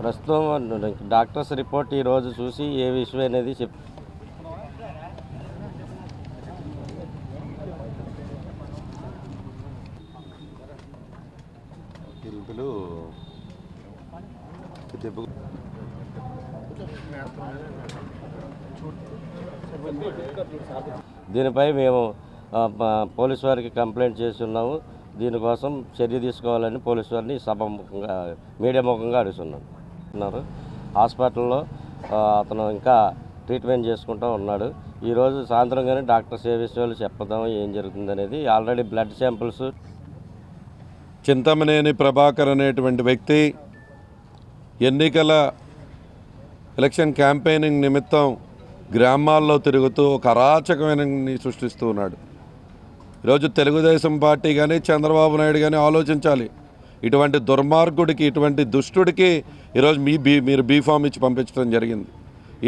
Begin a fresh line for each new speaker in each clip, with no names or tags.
ప్రస్తుతం doctors report ఈరోజు చూసి ఏ విషయం అనేది చెప్
పిలుపులు దెబ్బ
దీనిపై మేము పోలీస్ పోలీసు వారికి కంప్లైంట్ చేసి ఉన్నాము. దీనికోసం చర్య తీసుకోవాలని పోలీసు వారిని సభముఖంగా మీడియా ముఖంగా అడుగుతున్నాను. ఉన్నారు. హాస్పిటల్లో అతను ఇంకా ట్రీట్మెంట్ చేసుకుంటూ ఉన్నాడు. ఈరోజు సాయంత్రం కానీ డాక్టర్ సేవిస్ వాళ్ళు చెప్పదాం ఏం జరుగుతుంది అనేది already blood samples.
Chintamaneni Prabhakar అనేటువంటి వ్యక్తి ఎన్నికల ఎలక్షన్ క్యాంపెయినింగ్ నిమిత్తం గ్రామాల్లో తిరుగుతూ ఒక అరాచకమైన సృష్టిస్తూ ఉన్నాడు. ఈరోజు తెలుగుదేశం పార్టీ కానీ చంద్రబాబు నాయుడు కానీ ఆలోచించాలి. ఇటువంటి దుర్మార్గుడికి ఇటువంటి దుష్టుడికి ఈరోజు మీ బీ మీరు బీఫామ్ ఇచ్చి పంపించడం జరిగింది.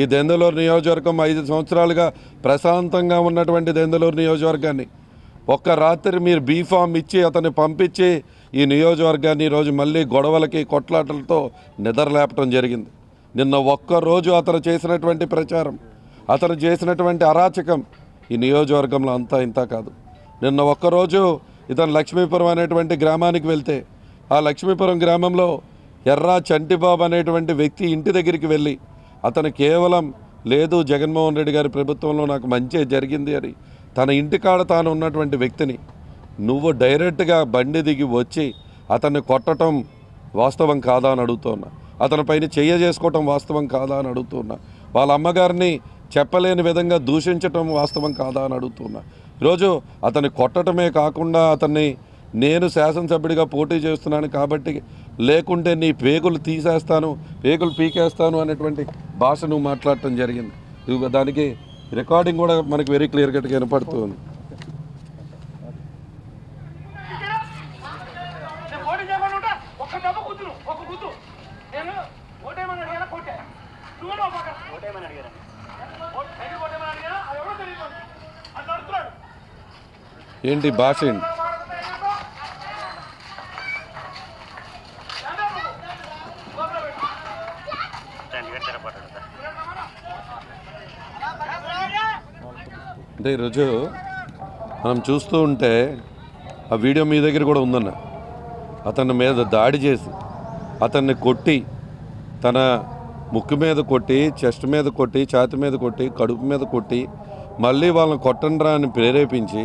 ఈ దెందలూరు నియోజకవర్గం ఐదు సంవత్సరాలుగా ప్రశాంతంగా ఉన్నటువంటి దెందలూరు నియోజకవర్గాన్ని. ఒక్క రాత్రి మీరు బీఫామ్ ఇచ్చి అతన్ని పంపించి ఈ నియోజకవర్గాన్ని ఈరోజు మళ్ళీ గొడవలకి కొట్లాటలతో నిద్రలేపటం జరిగింది. నిన్న ఒక్కరోజు అతను చేసినటువంటి ప్రచారం అతను చేసినటువంటి అరాచకం ఈ నియోజకవర్గంలో అంతా ఇంత కాదు. నిన్న ఒక్కరోజు ఇతను లక్ష్మీపురం అనేటువంటి గ్రామానికి వెళ్తే ఆ లక్ష్మీపురం గ్రామంలో ఎర్రా చంటిబాబు అనేటువంటి వ్యక్తి ఇంటి దగ్గరికి వెళ్ళి అతను కేవలం లేదు జగన్మోహన్ రెడ్డి గారి ప్రభుత్వంలో నాకు మంచి జరిగింది అని తన ఇంటికాడ తాను ఉన్నటువంటి వ్యక్తిని నువ్వు డైరెక్ట్గా బండి దిగి వచ్చి అతన్ని కొట్టడం వాస్తవం కాదా అని అడుగుతున్నా. అతని పైన చెయ్య చేసుకోవటం వాస్తవం కాదా అని అడుగుతున్నా. వాళ్ళ అమ్మగారిని చెప్పలేని విధంగా దూషించటం వాస్తవం కాదా అని అడుగుతున్నా. ఈరోజు అతన్ని కొట్టటమే కాకుండా అతన్ని నేను శాసనసభ్యుడిగా పోటీ చేస్తున్నాను కాబట్టి లేకుంటే నీ పేగులు తీసేస్తాను పేగులు పీకేస్తాను అనేటువంటి భాష నువ్వు మాట్లాడటం జరిగింది. దానికి రికార్డింగ్ కూడా మనకి వెరీ క్లియర్ కట్గా వినపడుతుంది.
ఓటేమని ఓటేమని అది ఎవరో తెలియదు.
ఏంటి భాష ఏంటి అంటే ఈరోజు మనం చూస్తూ ఉంటే ఆ వీడియో మీ దగ్గర కూడా ఉందన్న. అతని మీద దాడి చేసి అతన్ని కొట్టి తన ముక్కు మీద కొట్టి చెస్ట్ మీద కొట్టి ఛాతి మీద కొట్టి కడుపు మీద కొట్టి మళ్ళీ వాళ్ళని కొట్టండ్రా అని ప్రేరేపించి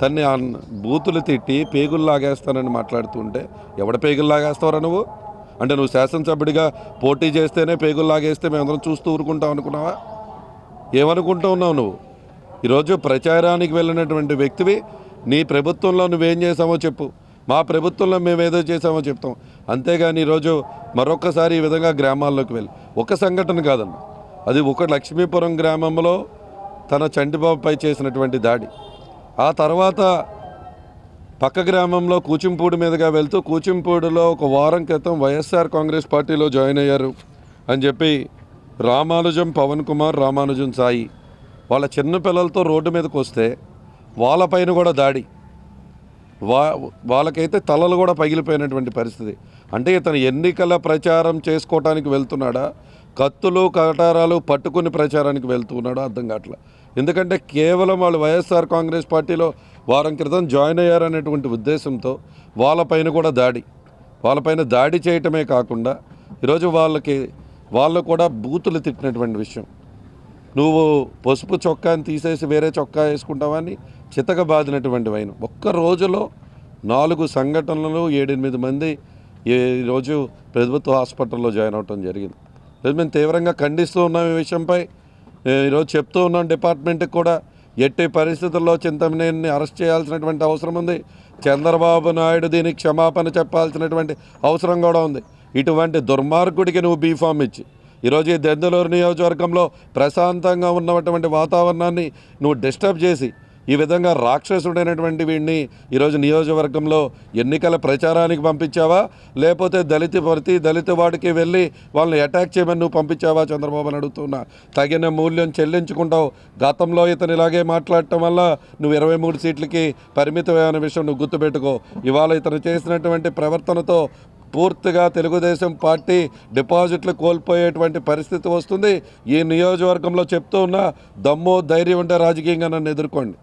తన్ని ఆ బూతులు తిట్టి పేగులు లాగేస్తానని మాట్లాడుతుంటే ఎవడ పేగులు లాగేస్తావరా నువ్వు? అంటే నువ్వు శాసనసభ్యుడిగా పోటీ చేస్తేనే పేగులు లాగేస్తే మేమందరం చూస్తూ ఊరుకుంటాం అనుకున్నావా? ఏమనుకుంటూ ఉన్నావు నువ్వు? ఈరోజు ప్రచారానికి వెళ్ళినటువంటి వ్యక్తివి నీ ప్రభుత్వంలో నువ్వేం చేసామో చెప్పు. మా ప్రభుత్వంలో మేము ఏదో చేసామో చెప్తాం. అంతేగాని ఈరోజు మరొకసారి ఈ విధంగా గ్రామాల్లోకి వెళ్ళి. ఒక సంఘటన కాదన్న. అది ఒక లక్ష్మీపురం గ్రామంలో తన చంటిబాబుపై చేసినటువంటి దాడి. ఆ తర్వాత పక్క గ్రామంలో కూచింపూడి మీదుగా వెళ్తూ కూచింపూడిలో ఒక వారం క్రితం వైఎస్ఆర్ కాంగ్రెస్ పార్టీలో జాయిన్ అయ్యారు అని చెప్పి రామానుజం పవన్ కుమార్ రామానుజం సాయి వాళ్ళ చిన్న పిల్లలతో రోడ్డు మీదకి వస్తే వాళ్ళపైన కూడా దాడి. వా వాళ్ళకైతే తలలు కూడా పగిలిపోయినటువంటి పరిస్థితి. అంటే ఇతను ఎన్నికల ప్రచారం చేసుకోవటానికి వెళ్తున్నాడా? కత్తులు కటారాలు పట్టుకుని ప్రచారానికి వెళ్తున్నాడా? అర్థం కావట్లేదు ఎందుకంటే కేవలం వాళ్ళు వైఎస్ఆర్ కాంగ్రెస్ పార్టీలో వారం క్రితం జాయిన్ అయ్యారనేటువంటి ఉద్దేశంతో వాళ్ళపైన కూడా దాడి. వాళ్ళపైన దాడి చేయటమే కాకుండా ఈరోజు వాళ్ళకి వాళ్ళు కూడా బూతులు తిట్టినటువంటి విషయం. నువ్వు పసుపు చొక్కాని తీసేసి వేరే చొక్కా వేసుకుంటావని చితక బాదినటువంటి వైన. ఒక్క రోజులో నాలుగు సంఘటనలు ఏడెనిమిది మంది ఈ రోజు ప్రభుత్వ హాస్పిటల్లో జాయిన్ అవటం జరిగింది. మేము తీవ్రంగా ఖండిస్తూ ఉన్నాం ఈ విషయంపై. ఈరోజు చెప్తూ ఉన్నాం డిపార్ట్మెంట్కి కూడా ఎట్టి పరిస్థితుల్లో చింతమనేని అరెస్ట్ చేయాల్సినటువంటి అవసరం ఉంది. చంద్రబాబు నాయుడు దీనికి క్షమాపణ చెప్పాల్సినటువంటి అవసరం కూడా ఉంది. ఇటువంటి దుర్మార్గుడికి నువ్వు బీఫామ్ ఇచ్చి ఈరోజు ఈ దెందులూరు నియోజకవర్గంలో ప్రశాంతంగా ఉన్నటువంటి వాతావరణాన్ని నువ్వు డిస్టర్బ్ చేసి ఈ విధంగా రాక్షసుడైనటువంటి వీడిని ఈరోజు నియోజకవర్గంలో ఎన్నికల ప్రచారానికి పంపించావా? లేకపోతే దళిత ప్రతి దళిత వాడికి వెళ్ళి వాళ్ళని అటాక్ చేయమని నువ్వు పంపించావా? చంద్రబాబు అని అడుగుతున్నా. తగిన మూల్యం చెల్లించుకుంటావు. గతంలో ఇతను ఇలాగే మాట్లాడటం వల్ల నువ్వు ఇరవై మూడు సీట్లకి పరిమితమైన విషయం నువ్వు గుర్తుపెట్టుకో. ఇవాళ ఇతను చేసినటువంటి ప్రవర్తనతో పూర్తిగా తెలుగుదేశం పార్టీ డిపాజిట్లు కోల్పోయేటువంటి పరిస్థితి వస్తుంది. ఈ నియోజకవర్గంలో చెప్తూ ఉన్న దమ్ము ధైర్యం ఉంటే రాజకీయంగా నన్ను ఎదుర్కోండి.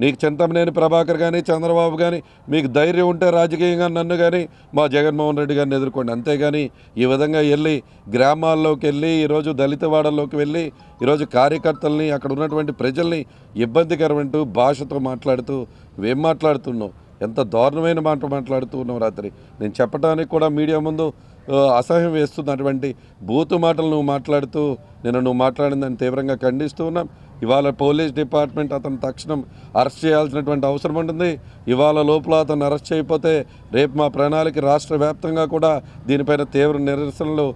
నీకు చింతమనేని ప్రభాకర్ కానీ చంద్రబాబు కానీ మీకు ధైర్యం ఉంటే రాజకీయంగా నన్ను కానీ మా జగన్మోహన్ రెడ్డి గారిని ఎదుర్కోండి. అంతేగాని ఈ విధంగా వెళ్ళి గ్రామాల్లోకి వెళ్ళి ఈరోజు దళిత వాడల్లోకి వెళ్ళి ఈరోజు కార్యకర్తల్ని అక్కడ ఉన్నటువంటి ప్రజల్ని ఇబ్బందికరమంటూ భాషతో మాట్లాడుతూ ఏం మాట్లాడుతున్నావు? ఎంత దారుణమైన మాట మాట్లాడుతూ ఉన్నావు రాత్రి. నేను చెప్పడానికి కూడా మీడియా ముందు అసహ్యం వేస్తున్నటువంటి బూతు మాటలు నువ్వు మాట్లాడుతూ నేను నువ్వు మాట్లాడిందని తీవ్రంగా ఖండిస్తూ ఉన్నాం. ఇవాళ పోలీస్ డిపార్ట్మెంట్ అతను తక్షణం అరెస్ట్ చేయాల్సినటువంటి అవసరం ఉంటుంది. ఇవాళ లోపల అతను అరెస్ట్ చేయకపోతే రేపు మా ప్రణాళిక రాష్ట్ర వ్యాప్తంగా కూడా దీనిపైన తీవ్ర నిరసనలు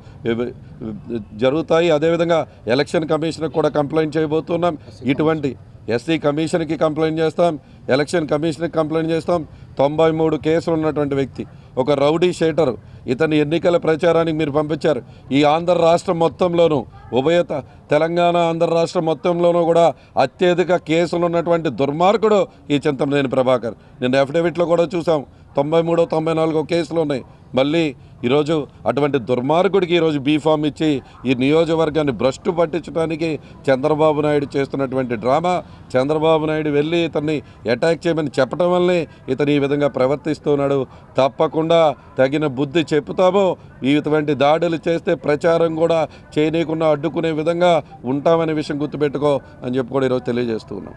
జరుగుతాయి. అదేవిధంగా ఎలక్షన్ కమిషన్కి కూడా కంప్లైంట్ చేయబోతున్నాం. ఇటువంటి ఎస్సీ కమిషన్కి కంప్లైంట్ చేస్తాం. ఎలక్షన్ కమిషన్కి కంప్లైంట్ చేస్తాం. తొంభై మూడు కేసులు ఉన్నటువంటి వ్యక్తి ఒక రౌడీ షేటర్. ఇతని ఎన్నికల ప్రచారానికి మీరు పంపించారు. ఈ ఆంధ్ర రాష్ట్రం మొత్తంలోనూ ఉభయ తెలంగాణ ఆంధ్ర రాష్ట్రం మొత్తంలోనూ కూడా అత్యధిక కేసులు ఉన్నటువంటి దుర్మార్గుడు ఈ చింతమనేని ప్రభాకర్. నేను అఫిడవిట్లో కూడా చూసాం. తొంభై మూడో తొంభై నాలుగో కేసులు ఉన్నాయి. మళ్ళీ ఈరోజు అటువంటి దుర్మార్గుడికి ఈరోజు బీఫామ్ ఇచ్చి ఈ నియోజకవర్గాన్ని భ్రష్టు పట్టించడానికి చంద్రబాబు నాయుడు చేస్తున్నటువంటి డ్రామా చంద్రబాబు నాయుడు వెళ్ళి ఇతన్ని అటాక్ చేయమని చెప్పడం వల్లే ఇతను ఈ విధంగా ప్రవర్తిస్తున్నాడు. తప్పకుండా తగిన బుద్ధి చెప్తామో ఇటువంటి దాడులు చేస్తే ప్రచారం కూడా చేయనీయకుండా అడ్డుకునే విధంగా ఉంటామనే విషయం గుర్తుపెట్టుకో అని చెప్పి కూడా ఈరోజు తెలియజేస్తున్నాం